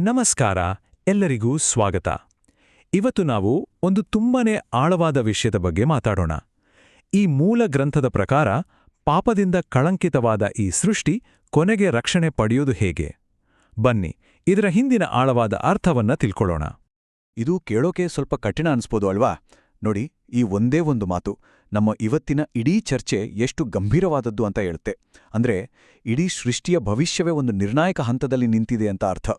ನಮಸ್ಕಾರ, ಎಲ್ಲರಿಗೂ ಸ್ವಾಗತ. ಇವತ್ತು ನಾವು ಒಂದು ತುಂಬಾನೇ ಆಳವಾದ ವಿಷಯದ ಬಗ್ಗೆ ಮಾತಾಡೋಣ. ಈ ಮೂಲ ಗ್ರಂಥದ ಪ್ರಕಾರ ಪಾಪದಿಂದ ಕಳಂಕಿತವಾದ ಈ ಸೃಷ್ಟಿ ಕೊನೆಗೆ ರಕ್ಷಣೆ ಪಡೆಯೋದು ಹೇಗೆ? ಬನ್ನಿ, ಇದರ ಹಿಂದಿನ ಆಳವಾದ ಅರ್ಥವನ್ನ ತಿಳ್ಕೊಳ್ಳೋಣ. ಇದು ಕೇಳೋಕೆ ಸ್ವಲ್ಪ ಕಠಿಣ ಅನ್ಸ್ಬೋದು ಅಲ್ವಾ? ನೋಡಿ, ಈ ಒಂದೇ ಒಂದು ಮಾತು ನಮ್ಮ ಇವತ್ತಿನ ಇಡೀ ಚರ್ಚೆ ಎಷ್ಟು ಗಂಭೀರವಾದದ್ದು ಅಂತ ಹೇಳುತ್ತೆ. ಅಂದ್ರೆ, ಇಡೀ ಸೃಷ್ಟಿಯ ಭವಿಷ್ಯವೇ ಒಂದು ನಿರ್ಣಾಯಕ ಹಂತದಲ್ಲಿ ನಿಂತಿದೆ ಅಂತ ಅರ್ಥ.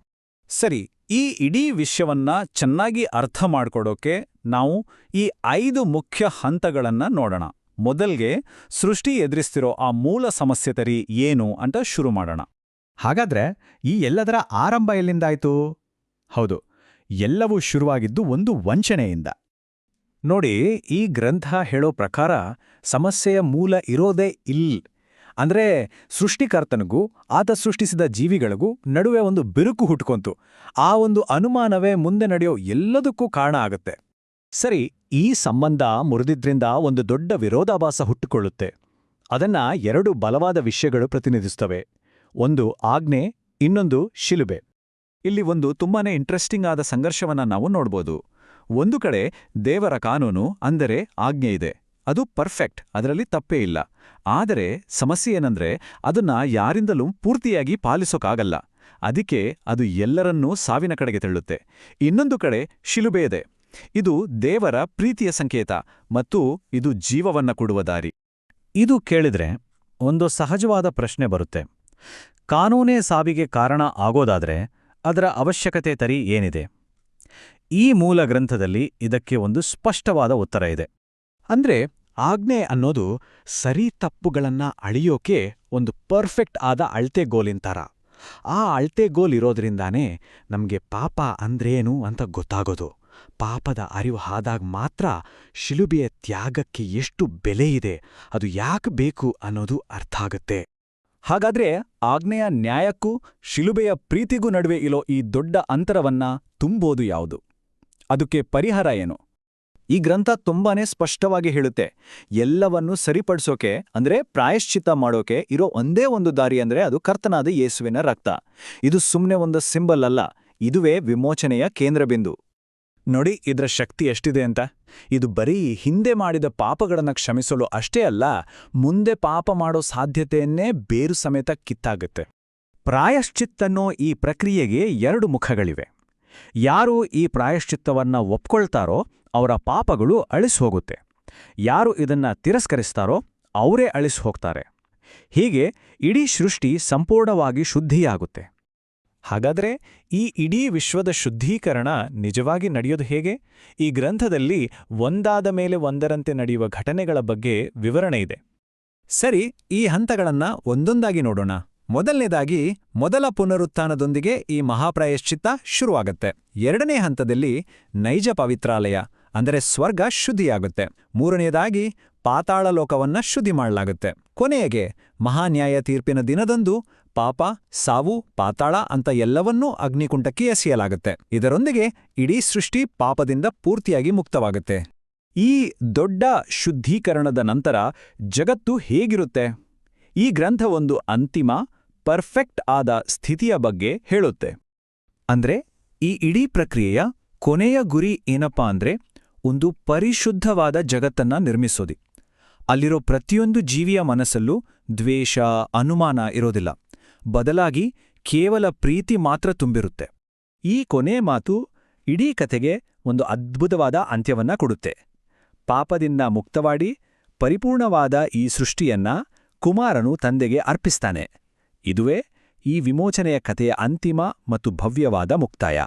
ಸರಿ, ಈ ಇಡೀ ವಿಷಯವನ್ನ ಚೆನ್ನಾಗಿ ಅರ್ಥ ಮಾಡ್ಕೊಡೋಕೆ ನಾವು ಈ ಐದು ಮುಖ್ಯ ಹಂತಗಳನ್ನ ನೋಡೋಣ. ಮೊದಲ್ಗೆ ಸೃಷ್ಟಿ ಎದುರಿಸ್ತಿರೋ ಆ ಮೂಲ ಸಮಸ್ಯೆ ತರಿ ಏನು ಅಂತ ಶುರು ಮಾಡೋಣ. ಹಾಗಾದ್ರೆ ಈ ಎಲ್ಲದರ ಆರಂಭ ಎಲ್ಲಿಂದಾಯ್ತು? ಹೌದು, ಎಲ್ಲವೂ ಶುರುವಾಗಿದ್ದು ಒಂದು ವಂಚನೆಯಿಂದ. ನೋಡಿ, ಈ ಗ್ರಂಥ ಹೇಳೋ ಪ್ರಕಾರ ಸಮಸ್ಯೆಯ ಮೂಲ ಇರೋದೇ ಇಲ್. ಅಂದ್ರೆ ಸೃಷ್ಟಿಕರ್ತನಿಗೂ, ಆತ ಸೃಷ್ಟಿಸಿದ ಜೀವಿಗಳಿಗೂ ನಡುವೆ ಒಂದು ಬಿರುಕು ಹುಟ್ಕೊಂತು. ಆ ಒಂದು ಅನುಮಾನವೇ ಮುಂದೆ ನಡೆಯೋ ಎಲ್ಲದಕ್ಕೂ ಕಾರಣ ಆಗುತ್ತೆ. ಸರಿ, ಈ ಸಂಬಂಧ ಮುರಿದಿದ್ರಿಂದ ಒಂದು ದೊಡ್ಡ ವಿರೋಧಾಭಾಸ ಹುಟ್ಟುಕೊಳ್ಳುತ್ತೆ. ಅದನ್ನ ಎರಡು ಬಲವಾದ ವಿಷಯಗಳು ಪ್ರತಿನಿಧಿಸುತ್ತವೆ. ಒಂದು ಆಜ್ಞೆ, ಇನ್ನೊಂದು ಶಿಲುಬೆ. ಇಲ್ಲಿ ಒಂದು ತುಂಬಾನೇ ಇಂಟ್ರೆಸ್ಟಿಂಗ್ ಆದ ಸಂಘರ್ಷವನ್ನ ನಾವು ನೋಡ್ಬೋದು. ಒಂದು ಕಡೆ ದೇವರ ಕಾನೂನು, ಅಂದರೆ ಆಜ್ಞೆ ಇದೆ. ಅದು ಪರ್ಫೆಕ್ಟ್, ಅದರಲ್ಲಿ ತಪ್ಪೇ ಇಲ್ಲ. ಆದರೆ ಸಮಸ್ಯೆ ಏನಂದ್ರೆ ಅದನ್ನ ಯಾರಿಂದಲೂ ಪೂರ್ತಿಯಾಗಿ ಪಾಲಿಸೋಕಾಗಲ್ಲ. ಅದಕ್ಕೆ ಅದು ಎಲ್ಲರನ್ನೂ ಸಾವಿನ ಕಡೆಗೆ ತಳ್ಳುತ್ತೆ. ಇನ್ನೊಂದು ಕಡೆ ಶಿಲುಬೆಯದೆ ಇದು ದೇವರ ಪ್ರೀತಿಯ ಸಂಕೇತ ಮತ್ತು ಇದು ಜೀವವನ್ನ ಕೊಡುವ ದಾರಿ. ಇದು ಕೇಳಿದ್ರೆ ಒಂದು ಸಹಜವಾದ ಪ್ರಶ್ನೆ ಬರುತ್ತೆ. ಕಾನೂನೇ ಸಾವಿಗೆ ಕಾರಣ ಆಗೋದಾದ್ರೆ ಅದರ ಅವಶ್ಯಕತೆ ತರಿ ಏನಿದೆ? ಈ ಮೂಲ ಗ್ರಂಥದಲ್ಲಿ ಇದಕ್ಕೆ ಒಂದು ಸ್ಪಷ್ಟವಾದ ಉತ್ತರ ಇದೆ. ಅಂದ್ರೆ ಆಜ್ಞೆ ಅನ್ನೋದು ಸರಿ ತಪ್ಪುಗಳನ್ನ ಅಳಿಯೋಕೆ ಒಂದು ಪರ್ಫೆಕ್ಟ್ ಆದ ಅಳ್ತೆಗೋಲಿಂತರ ಆ ಅಳ್ತೆಗೋಲ್ ಇರೋದ್ರಿಂದಾನೇ ನಮ್ಗೆ ಪಾಪ ಅಂದ್ರೇನು ಅಂತ ಗೊತ್ತಾಗೋದು. ಪಾಪದ ಅರಿವು ಆದಾಗ ಮಾತ್ರ ಶಿಲುಬೆಯ ತ್ಯಾಗಕ್ಕೆ ಎಷ್ಟು ಬೆಲೆ ಇದೆ, ಅದು ಯಾಕೆ ಬೇಕು ಅನ್ನೋದು ಅರ್ಥ ಆಗುತ್ತೆ. ಹಾಗಾದ್ರೆ ಆಜ್ಞೆಯ ನ್ಯಾಯಕ್ಕೂ ಶಿಲುಬೆಯ ಪ್ರೀತಿಗೂ ನಡುವೆ ಇರೋ ಈ ದೊಡ್ಡ ಅಂತರವನ್ನ ತುಂಬೋದು ಯಾವುದು? ಅದಕ್ಕೆ ಪರಿಹಾರ ಏನು? ಈ ಗ್ರಂಥ ತುಂಬಾನೇ ಸ್ಪಷ್ಟವಾಗಿ ಹೇಳುತ್ತೆ. ಎಲ್ಲವನ್ನೂ ಸರಿಪಡಿಸೋಕೆ, ಅಂದ್ರೆ ಪ್ರಾಯಶ್ಚಿತ್ತ ಮಾಡೋಕೆ ಇರೋ ಒಂದೇ ಒಂದು ದಾರಿ ಅಂದ್ರೆ ಅದು ಕರ್ತನಾದ ಯೇಸುವಿನ ರಕ್ತ. ಇದು ಸುಮ್ಮನೆ ಒಂದು ಸಿಂಬಲ್ ಅಲ್ಲ, ಇದುವೇ ವಿಮೋಚನೆಯ ಕೇಂದ್ರಬಿಂದು. ನೋಡಿ ಇದರ ಶಕ್ತಿ ಎಷ್ಟಿದೆ ಅಂತ. ಇದು ಬರೀ ಹಿಂದೆ ಮಾಡಿದ ಪಾಪಗಳನ್ನು ಕ್ಷಮಿಸಲು ಅಷ್ಟೇ ಅಲ್ಲ, ಮುಂದೆ ಪಾಪ ಮಾಡೋ ಸಾಧ್ಯತೆಯನ್ನೇ ಬೇರು ಸಮೇತ ಕಿತ್ತಾಗುತ್ತೆ. ಪ್ರಾಯಶ್ಚಿತ್ತನ್ನೋ ಈ ಪ್ರಕ್ರಿಯೆಗೆ ಎರಡು ಮುಖಗಳಿವೆ. ಯಾರು ಈ ಪ್ರಾಯಶ್ಚಿತ್ತವನ್ನ ಒಪ್ಕೊಳ್ತಾರೋ ಅವರ ಪಾಪಗಳು ಅಳಿಸ್ಹೋಗುತ್ತೆ. ಯಾರು ಇದನ್ನ ತಿರಸ್ಕರಿಸ್ತಾರೋ ಅವರೇ ಅಳಿಸಿ ಹೋಗ್ತಾರೆ ಹೀಗೆ ಇಡೀ ಸೃಷ್ಟಿ ಸಂಪೂರ್ಣವಾಗಿ ಶುದ್ಧಿಯಾಗುತ್ತೆ. ಹಾಗಾದ್ರೆ ಈ ಇಡೀ ವಿಶ್ವದ ಶುದ್ಧೀಕರಣ ನಿಜವಾಗಿ ನಡೆಯೋದು ಹೇಗೆ? ಈ ಗ್ರಂಥದಲ್ಲಿ ಒಂದಾದ ಮೇಲೆ ಒಂದರಂತೆ ನಡೆಯುವ ಘಟನೆಗಳ ಬಗ್ಗೆ ವಿವರಣೆ ಇದೆ. ಸರಿ, ಈ ಹಂತಗಳನ್ನ ಒಂದೊಂದಾಗಿ ನೋಡೋಣ. ಮೊದಲನೇದಾಗಿ, ಮೊದಲ ಪುನರುತ್ಥಾನದೊಂದಿಗೆ ಈ ಮಹಾಪ್ರಾಯಶ್ಚಿತ್ತ ಶುರುವಾಗತ್ತೆ. ಎರಡನೇ ಹಂತದಲ್ಲಿ ನೈಜ ಪವಿತ್ರಾಲಯ ಅಂದರೆ ಸ್ವರ್ಗ ಶುದ್ಧಿಯಾಗುತ್ತೆ. ಮೂರನೆಯದಾಗಿ, ಪಾತಾಳ ಲೋಕವನ್ನ ಶುದ್ಧಿ ಮಾಡಲಾಗುತ್ತೆ. ಕೊನೆಯಗೆ, ಮಹಾನ್ಯಾಯ ತೀರ್ಪಿನ ದಿನದಂದು ಪಾಪ, ಸಾವು, ಪಾತಾಳ ಅಂತ ಎಲ್ಲವನ್ನೂ ಅಗ್ನಿಕುಂಟಕ್ಕೆ ಎಸೆಯಲಾಗುತ್ತೆ. ಇದರೊಂದಿಗೆ ಇಡೀ ಸೃಷ್ಟಿ ಪಾಪದಿಂದ ಪೂರ್ತಿಯಾಗಿ ಮುಕ್ತವಾಗುತ್ತೆ. ಈ ದೊಡ್ಡ ಶುದ್ಧೀಕರಣದ ನಂತರ ಜಗತ್ತು ಹೇಗಿರುತ್ತೆ? ಈ ಗ್ರಂಥ ಒಂದು ಅಂತಿಮ, ಪರ್ಫೆಕ್ಟ್ ಆದ ಸ್ಥಿತಿಯ ಬಗ್ಗೆ ಹೇಳುತ್ತೆ. ಅಂದ್ರೆ, ಈ ಇಡೀ ಪ್ರಕ್ರಿಯೆಯ ಕೊನೆಯ ಗುರಿ ಏನಪ್ಪಾ ಅಂದ್ರೆ ಒಂದು ಪರಿಶುದ್ಧವಾದ ಜಗತ್ತನ್ನ ನಿರ್ಮಿಸೋದಿ. ಅಲ್ಲಿರೋ ಪ್ರತಿಯೊಂದು ಜೀವಿಯ ಮನಸ್ಸಲ್ಲೂ ದ್ವೇಷ, ಅನುಮಾನ ಇರೋದಿಲ್ಲ. ಬದಲಾಗಿ ಕೇವಲ ಪ್ರೀತಿ ಮಾತ್ರ ತುಂಬಿರುತ್ತೆ. ಈ ಕೊನೆ ಮಾತು ಇಡೀ ಕಥೆಗೆ ಒಂದು ಅದ್ಭುತವಾದ ಅಂತ್ಯವನ್ನ ಕೊಡುತ್ತೆ. ಪಾಪದಿಂದ ಮುಕ್ತವಾಡಿ ಪರಿಪೂರ್ಣವಾದ ಈ ಸೃಷ್ಟಿಯನ್ನ ಕುಮಾರನು ತಂದೆಗೆ ಅರ್ಪಿಸ್ತಾನೆ. ಇದುವೇ ಈ ವಿಮೋಚನೆಯ ಕಥೆಯ ಅಂತಿಮ ಮತ್ತು ಭವ್ಯವಾದ ಮುಕ್ತಾಯ.